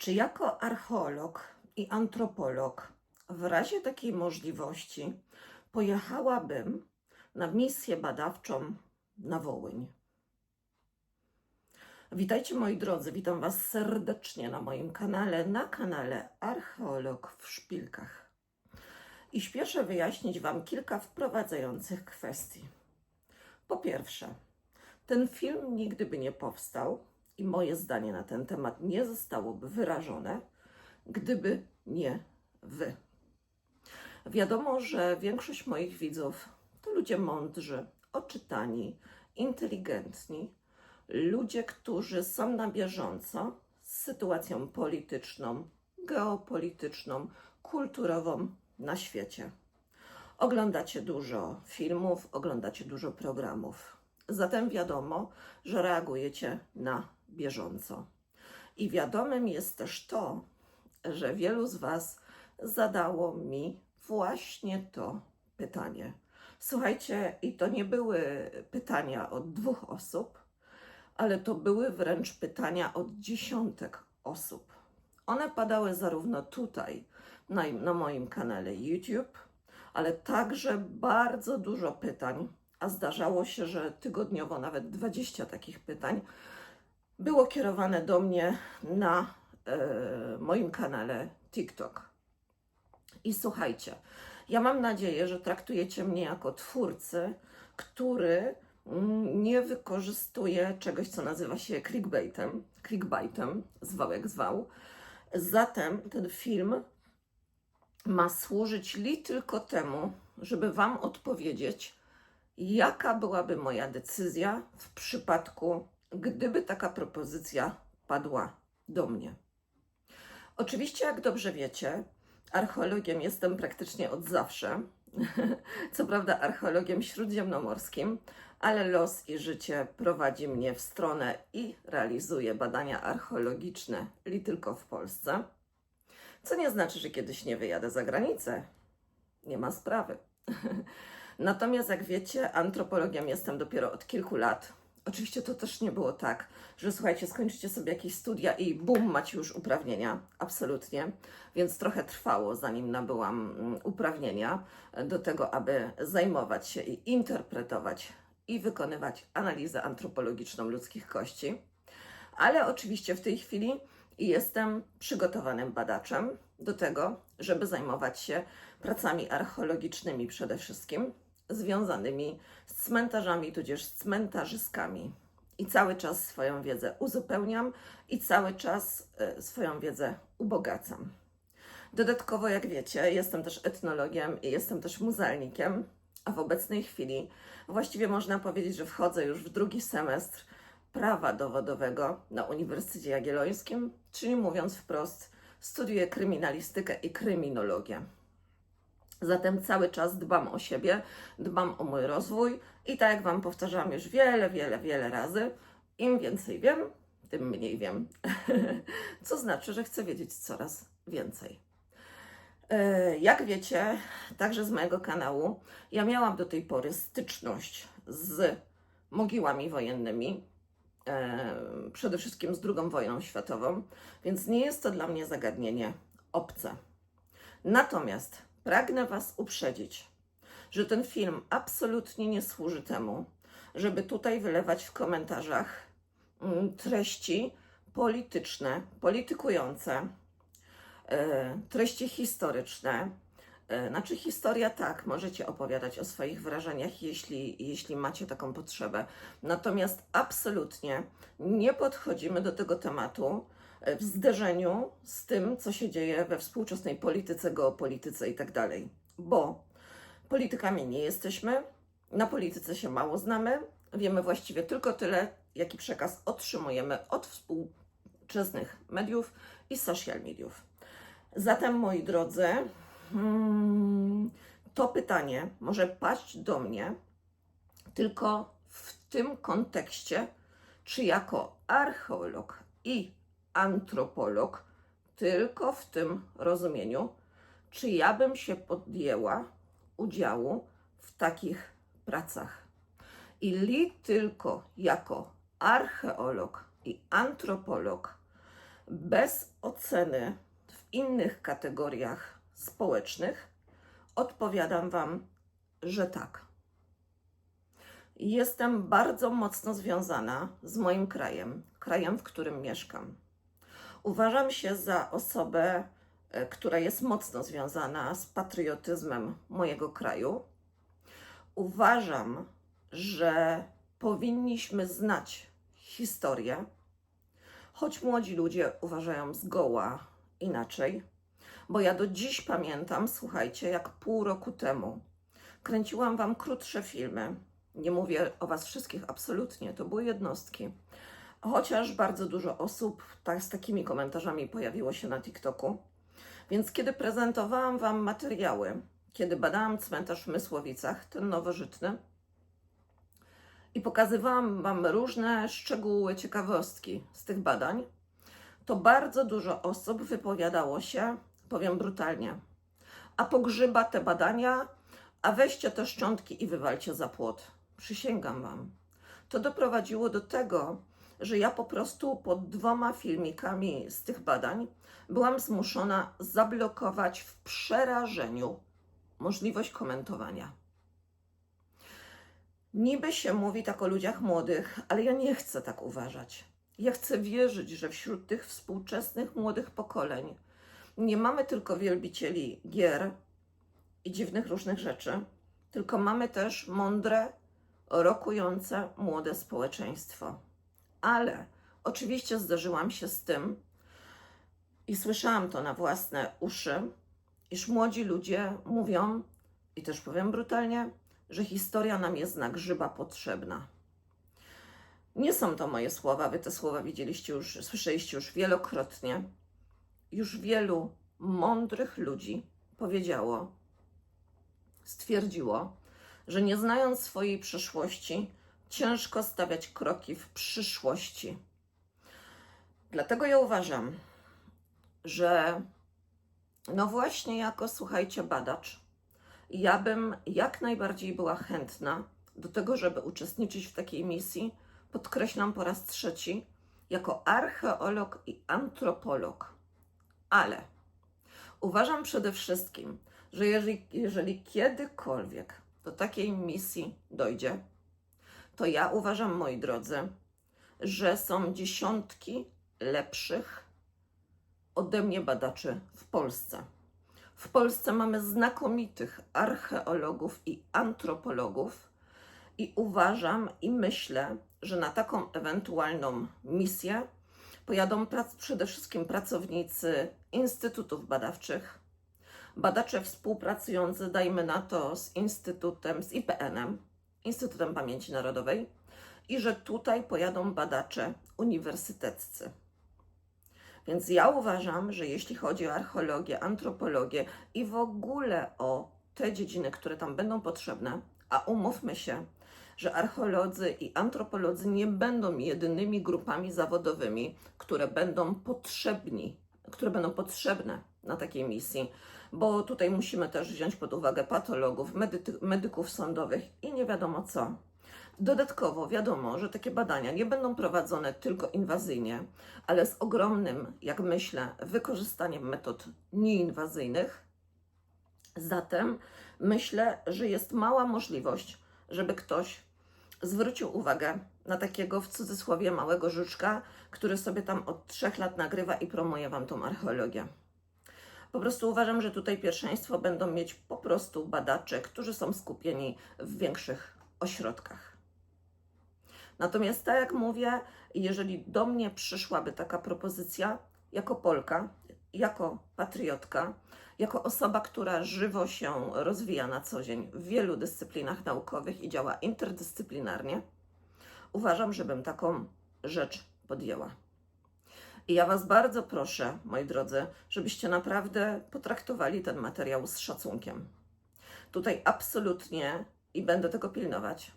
Czy jako archeolog i antropolog w razie takiej możliwości pojechałabym na misję badawczą na Wołyń? Witajcie moi drodzy, witam Was serdecznie na moim kanale, na kanale Archeolog w Szpilkach. I śpieszę wyjaśnić Wam kilka wprowadzających kwestii. Po pierwsze, ten film nigdy by nie powstał i moje zdanie na ten temat nie zostałoby wyrażone, gdyby nie Wy. Wiadomo, że większość moich widzów to ludzie mądrzy, oczytani, inteligentni, ludzie, którzy są na bieżąco z sytuacją polityczną, geopolityczną, kulturową na świecie. Oglądacie dużo filmów, oglądacie dużo programów. Zatem wiadomo, że reagujecie na bieżąco. I wiadomym jest też to, że wielu z Was zadało mi właśnie to pytanie. Słuchajcie, i to nie były pytania od dwóch osób, ale to były wręcz pytania od dziesiątek osób. One padały zarówno tutaj, na, na moim kanale YouTube, ale także bardzo dużo pytań, a zdarzało się, że tygodniowo nawet 20 takich pytań było kierowane do mnie na e, moim kanale TikTok. I słuchajcie, ja mam nadzieję, że traktujecie mnie jako twórcy, który mm, nie wykorzystuje czegoś, co nazywa się clickbaitem, clickbaitem, zwał jak zwał. Zatem ten film ma służyć li tylko temu, żeby Wam odpowiedzieć, jaka byłaby moja decyzja w przypadku, gdyby taka propozycja padła do mnie. Oczywiście, jak dobrze wiecie, archeologiem jestem praktycznie od zawsze. Co prawda, archeologiem śródziemnomorskim, ale los i życie prowadzi mnie w stronę i realizuje badania archeologiczne li tylko w Polsce. Co nie znaczy, że kiedyś nie wyjadę za granicę. Nie ma sprawy. Natomiast, jak wiecie, antropologiem jestem dopiero od kilku lat. Oczywiście to też nie było tak, że słuchajcie, skończycie sobie jakieś studia i bum, macie już uprawnienia. Absolutnie. Więc trochę trwało, zanim nabyłam mm, uprawnienia do tego, aby zajmować się i interpretować i wykonywać analizę antropologiczną ludzkich kości. Ale oczywiście w tej chwili jestem przygotowanym badaczem do tego, żeby zajmować się pracami archeologicznymi przede wszystkim, związanymi z cmentarzami, tudzież z cmentarzyskami. I cały czas swoją wiedzę uzupełniam i cały czas e, swoją wiedzę ubogacam. Dodatkowo, jak wiecie, jestem też etnologiem i jestem też muzealnikiem, a w obecnej chwili właściwie można powiedzieć, że wchodzę już w drugi semestr prawa dowodowego na Uniwersytecie Jagiellońskim, czyli mówiąc wprost, studiuję kryminalistykę i kryminologię. Zatem cały czas dbam o siebie, dbam o mój rozwój i tak jak Wam powtarzam już wiele, wiele, wiele razy, im więcej wiem, tym mniej wiem. Co znaczy, że chcę wiedzieć coraz więcej. E, Jak wiecie, także z mojego kanału, ja miałam do tej pory styczność z mogiłami wojennymi, e, przede wszystkim z II wojną światową, więc nie jest to dla mnie zagadnienie obce. Natomiast pragnę Was uprzedzić, że ten film absolutnie nie służy temu, żeby tutaj wylewać w komentarzach mm, treści polityczne, politykujące, e, treści historyczne. E, Znaczy, historia tak, możecie opowiadać o swoich wrażeniach, jeśli, jeśli macie taką potrzebę. Natomiast absolutnie nie podchodzimy do tego tematu w zderzeniu z tym, co się dzieje we współczesnej polityce, geopolityce itd. Bo politykami nie jesteśmy, na polityce się mało znamy, wiemy właściwie tylko tyle, jaki przekaz otrzymujemy od współczesnych mediów i social mediów. Zatem, moi drodzy, Hmm, to pytanie może paść do mnie tylko w tym kontekście, czy jako archeolog i antropolog, tylko w tym rozumieniu, czy ja bym się podjęła udziału w takich pracach. I li tylko jako archeolog i antropolog bez oceny w innych kategoriach społecznych, odpowiadam Wam, że tak. Jestem bardzo mocno związana z moim krajem, krajem, w którym mieszkam. Uważam się za osobę, e, która jest mocno związana z patriotyzmem mojego kraju. Uważam, że powinniśmy znać historię, choć młodzi ludzie uważają zgoła inaczej, bo ja do dziś pamiętam, słuchajcie, jak pół roku temu kręciłam Wam krótsze filmy. Nie mówię o Was wszystkich absolutnie, to były jednostki. Chociaż bardzo dużo osób tak, z takimi komentarzami pojawiło się na TikToku. Więc kiedy prezentowałam Wam materiały, kiedy badałam cmentarz w Mysłowicach, ten nowożytny, i pokazywałam Wam różne szczegóły, ciekawostki z tych badań, to bardzo dużo osób wypowiadało się, powiem brutalnie, a pogrzyba te badania, a weźcie te szczątki i wywalcie za płot. Przysięgam Wam. To doprowadziło do tego, że ja po prostu pod dwoma filmikami z tych badań byłam zmuszona zablokować w przerażeniu możliwość komentowania. Niby się mówi tak o ludziach młodych, ale ja nie chcę tak uważać. Ja chcę wierzyć, że wśród tych współczesnych młodych pokoleń nie mamy tylko wielbicieli gier i dziwnych różnych rzeczy, tylko mamy też mądre, rokujące młode społeczeństwo. Ale oczywiście zdarzyłam się z tym i słyszałam to na własne uszy, iż młodzi ludzie mówią, i też powiem brutalnie, że historia nam jest na grzyba potrzebna. Nie są to moje słowa, wy te słowa widzieliście już, słyszeliście już wielokrotnie. Już wielu mądrych ludzi powiedziało, stwierdziło, że nie znając swojej przeszłości, ciężko stawiać kroki w przyszłości. Dlatego ja uważam, że no właśnie jako, słuchajcie, badacz, ja bym jak najbardziej była chętna do tego, żeby uczestniczyć w takiej misji. Podkreślam po raz trzeci, jako archeolog i antropolog. Ale uważam przede wszystkim, że jeżeli, jeżeli kiedykolwiek do takiej misji dojdzie, to ja uważam, moi drodzy, że są dziesiątki lepszych ode mnie badaczy w Polsce. W Polsce mamy znakomitych archeologów i antropologów, i uważam i myślę, że na taką ewentualną misję pojadą prac, przede wszystkim pracownicy instytutów badawczych, badacze współpracujący, dajmy na to, z Instytutem, z IPN-em, Instytutem Pamięci Narodowej, i że tutaj pojadą badacze uniwersyteccy. Więc ja uważam, że jeśli chodzi o archeologię, antropologię i w ogóle o te dziedziny, które tam będą potrzebne, a umówmy się, że archeolodzy i antropolodzy nie będą jedynymi grupami zawodowymi, które będą potrzebni, które będą potrzebne na takiej misji, bo tutaj musimy też wziąć pod uwagę patologów, medy- medyków sądowych i nie wiadomo co. Dodatkowo wiadomo, że takie badania nie będą prowadzone tylko inwazyjnie, ale z ogromnym, jak myślę, wykorzystaniem metod nieinwazyjnych. Zatem myślę, że jest mała możliwość, żeby ktoś zwrócił uwagę na takiego w cudzysłowie małego żuczka, który sobie tam od trzech lat nagrywa i promuje Wam tą archeologię. Po prostu uważam, że tutaj pierwszeństwo będą mieć po prostu badacze, którzy są skupieni w większych ośrodkach. Natomiast tak jak mówię, jeżeli do mnie przyszłaby taka propozycja, jako Polka, jako patriotka, jako osoba, która żywo się rozwija na co dzień w wielu dyscyplinach naukowych i działa interdyscyplinarnie, uważam, żebym taką rzecz podjęła. I ja Was bardzo proszę, moi drodzy, żebyście naprawdę potraktowali ten materiał z szacunkiem. Tutaj absolutnie i będę tego pilnować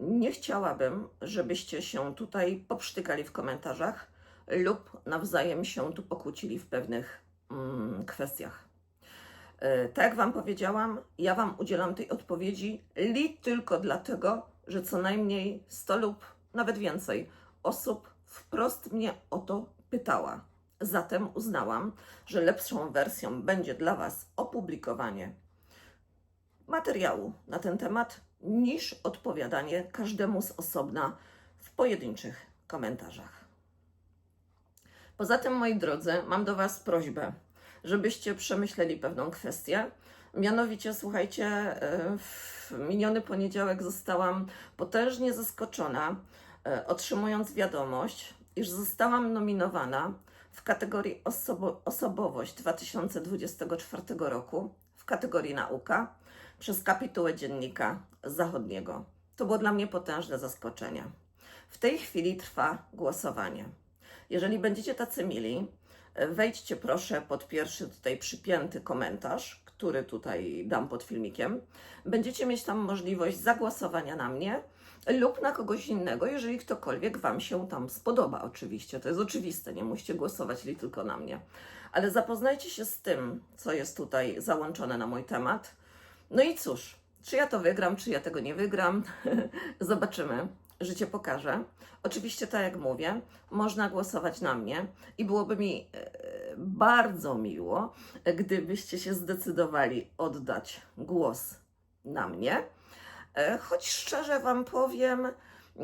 nie chciałabym, żebyście się tutaj poprztykali w komentarzach lub nawzajem się tu pokłócili w pewnych mm, kwestiach. E, tak jak Wam powiedziałam, ja Wam udzielam tej odpowiedzi li tylko dlatego, że co najmniej 100 lub nawet więcej osób wprost mnie o to pytała. Zatem uznałam, że lepszą wersją będzie dla Was opublikowanie materiału na ten temat niż odpowiadanie każdemu z osobna w pojedynczych komentarzach. Poza tym, moi drodzy, mam do Was prośbę, żebyście przemyśleli pewną kwestię. Mianowicie, słuchajcie, w miniony poniedziałek zostałam potężnie zaskoczona, e, otrzymując wiadomość, iż zostałam nominowana w kategorii osobo- osobowość 2024 roku, w kategorii nauka, przez kapitułę Dziennika Zachodniego. To było dla mnie potężne zaskoczenie. W tej chwili trwa głosowanie. Jeżeli będziecie tacy mili, wejdźcie proszę pod pierwszy tutaj przypięty komentarz, który tutaj dam pod filmikiem. Będziecie mieć tam możliwość zagłosowania na mnie lub na kogoś innego, jeżeli ktokolwiek Wam się tam spodoba, oczywiście. To jest oczywiste, nie musicie głosować tylko na mnie. Ale zapoznajcie się z tym, co jest tutaj załączone na mój temat. No i cóż, czy ja to wygram, czy ja tego nie wygram, zobaczymy. Życie pokaże. Oczywiście, tak jak mówię, można głosować na mnie i byłoby mi e, bardzo miło, gdybyście się zdecydowali oddać głos na mnie. E, Choć szczerze Wam powiem,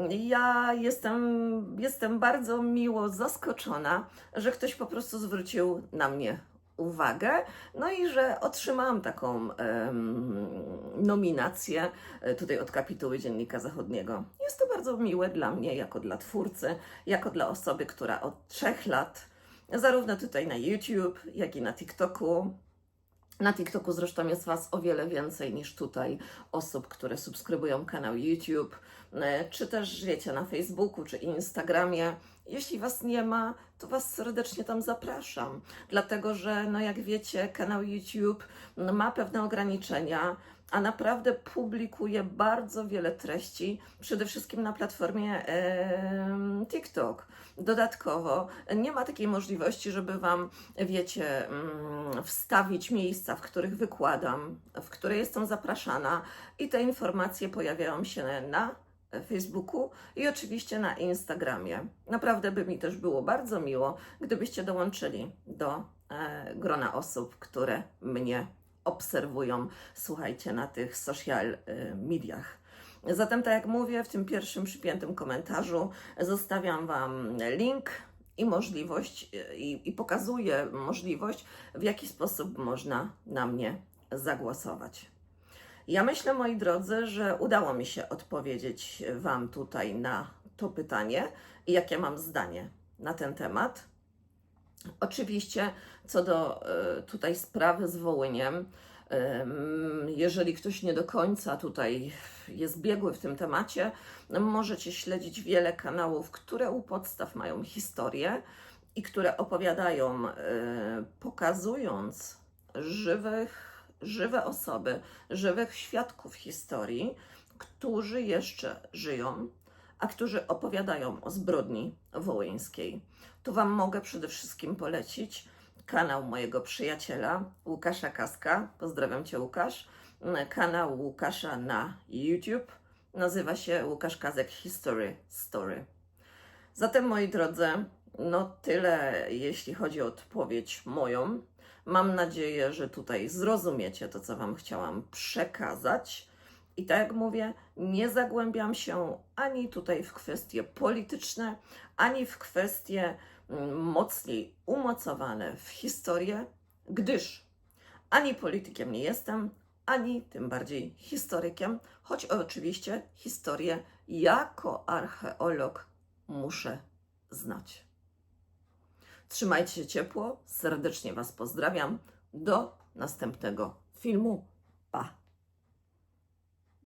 ja jestem, jestem bardzo miło zaskoczona, że ktoś po prostu zwrócił na mnie uwagę, no i że otrzymałam taką em, nominację e, tutaj od kapituły Dziennika Zachodniego. Jest to bardzo miłe dla mnie, jako dla twórcy, jako dla osoby, która od trzech lat, zarówno tutaj na YouTube, jak i na TikToku, na TikToku zresztą jest Was o wiele więcej niż tutaj osób, które subskrybują kanał YouTube, e, czy też wiecie na Facebooku czy Instagramie. Jeśli Was nie ma, to Was serdecznie tam zapraszam, dlatego że, no jak wiecie, kanał YouTube ma pewne ograniczenia, a naprawdę publikuje bardzo wiele treści, przede wszystkim na platformie TikTok. Dodatkowo nie ma takiej możliwości, żeby Wam, wiecie, mm, wstawić miejsca, w których wykładam, w które jestem zapraszana i te informacje pojawiają się na Facebooku i oczywiście na Instagramie. Naprawdę by mi też było bardzo miło, gdybyście dołączyli do e, grona osób, które mnie obserwują, słuchajcie, na tych social e, mediach. Zatem, tak jak mówię, w tym pierwszym przypiętym komentarzu zostawiam Wam link i możliwość, e, i, i pokazuję możliwość, w jaki sposób można na mnie zagłosować. Ja myślę, moi drodzy, że udało mi się odpowiedzieć Wam tutaj na to pytanie i jakie mam zdanie na ten temat. Oczywiście, co do e, tutaj sprawy z Wołyniem, em, jeżeli ktoś nie do końca tutaj jest biegły w tym temacie, możecie śledzić wiele kanałów, które u podstaw mają historię i które opowiadają, e, pokazując żywych żywe osoby, żywych świadków historii, którzy jeszcze żyją, a którzy opowiadają o zbrodni wołyńskiej. Tu Wam mogę przede wszystkim polecić kanał mojego przyjaciela Łukasza Kaska. Pozdrawiam Cię, Łukasz. Kanał Łukasza na YouTube. Nazywa się Łukasz Kazek History Story. Zatem, moi drodzy, no tyle, jeśli chodzi o odpowiedź moją. Mam nadzieję, że tutaj zrozumiecie to, co Wam chciałam przekazać. I tak jak mówię, nie zagłębiam się ani tutaj w kwestie polityczne, ani w kwestie mm, mocniej umocowane w historię, gdyż ani politykiem nie jestem, ani tym bardziej historykiem, choć oczywiście historię jako archeolog muszę znać. Trzymajcie się ciepło, serdecznie Was pozdrawiam. Do następnego filmu. Pa!